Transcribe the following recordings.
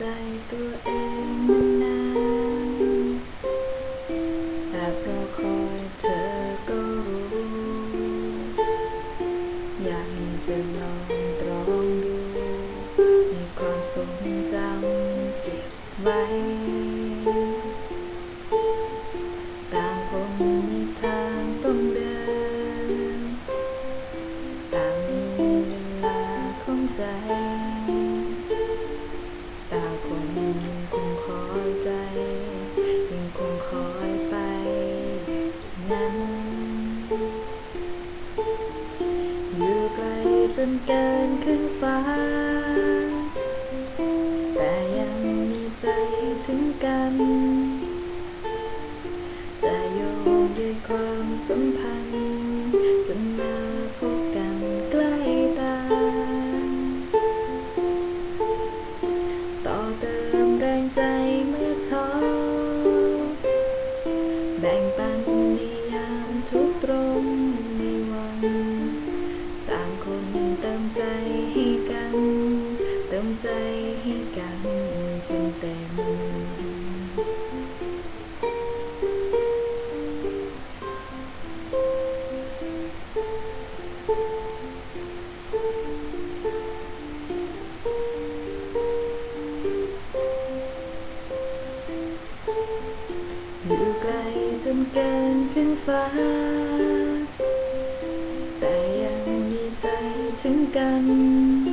ใจตัวเองนานๆแอบรอคอยเธอก็รู้ อยากให้เธอลองตรองดูมีความทรงจำเก็บไว้ ต่างคนมีทางต้องเดิน ต่างมีเวลาของใจ อยู่ไกลจนเกินขึ้นฟ้า แต่ยังมีใจถึงกัน จะโยงด้วยความสัมพันธ์ จนมาพบกันใกล้ตา ต่อเติมแรงใจเมื่อท้อแบ่งปันใน ติมใจให้กันจนเต็ม อยู่ไกลจนเกินขึ้นฟ้า แต่ยังมีใจถึงกัน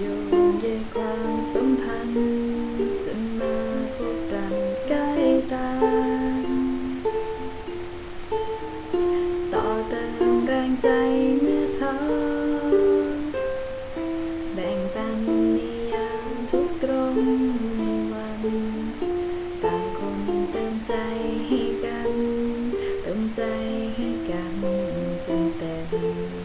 โยงเยความสัมพันธ์ จนมาพบกันใกล้ตา ต่อเติมแรงใจเมื่อท้อแบ่งปันนิยามทุกตรงในวัน ต่างคนเติมใจให้กัน เติมใจให้กันจนเต็ม